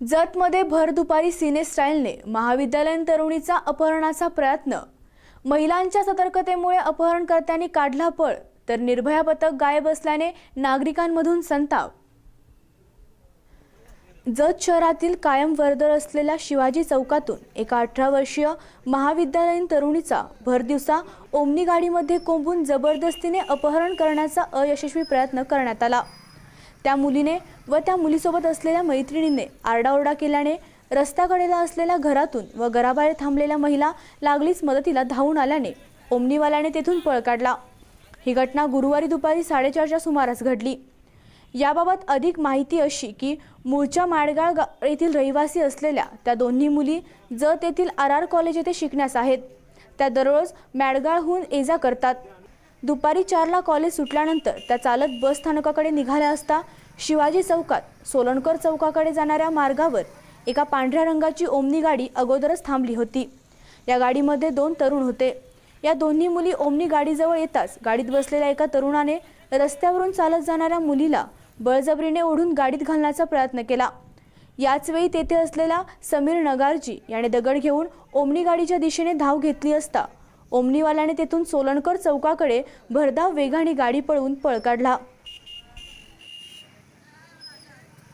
जतमध्ये भर दुपारी सिने स्टाईलने महाविद्यालयीन तरुणीचा अपहरणाचा प्रयत्न. महिलांच्या सतर्कतेमुळे अपहरणकर्त्यांनी काढला पळ तर निर्भया पथक गायब असल्याने नागरिकांमधून संताप. जत शहरातील कायम वर्दळ असलेल्या शिवाजी चौकातून एका अठरा वर्षीय महाविद्यालयीन तरुणीचा भरदिवसा ओमनी गाडीमध्ये कोंबून जबरदस्तीने अपहरण करण्याचा अयशस्वी प्रयत्न करण्यात आला. त्या मुलीने व त्या मुलीसोबत असलेल्या मैत्रिणीने आरडाओरडा केल्याने रस्त्याकडेला असलेल्या घरातून व घराबाहेर थांबलेल्या महिला लागलीच मदतीला धावून आल्याने ओमनीवाल्याने तेथून पळ काढला. ही घटना गुरुवारी दुपारी साडेचारच्या सुमारास घडली. याबाबत अधिक माहिती अशी की मूळच्या माडगाळ गा- येथील रहिवासी असलेल्या त्या दोन्ही मुली जत येथील आर आर कॉलेज येथे शिकण्यास आहेत. त्या दररोज मॅडगाळहून ये जा करतात. दुपारी चारला कॉलेज सुटल्यानंतर त्या चालत बस स्थानकाकडे निघाल्या असता शिवाजी चौकात सोलणकर चौकाकडे जाणाऱ्या मार्गावर एका पांढऱ्या रंगाची ओमनी गाडी अगोदरच थांबली होती. या गाडीमध्ये दोन तरुण होते. या दोन्ही मुली ओमनी गाडीजवळ येताच गाडीत बसलेल्या एका तरुणाने रस्त्यावरून चालत जाणाऱ्या मुलीला बळजबरीने ओढून गाडीत घालण्याचा प्रयत्न केला. याचवेळी तेथे असलेला समीर नगारजी याने दगड घेऊन ओमनी गाडीच्या दिशेने धाव घेतली असता ओमनीवाल्याने तेथून सोलणकर चौकाकडे भरधाव वेगाने गाडी पळवून पळ काढला.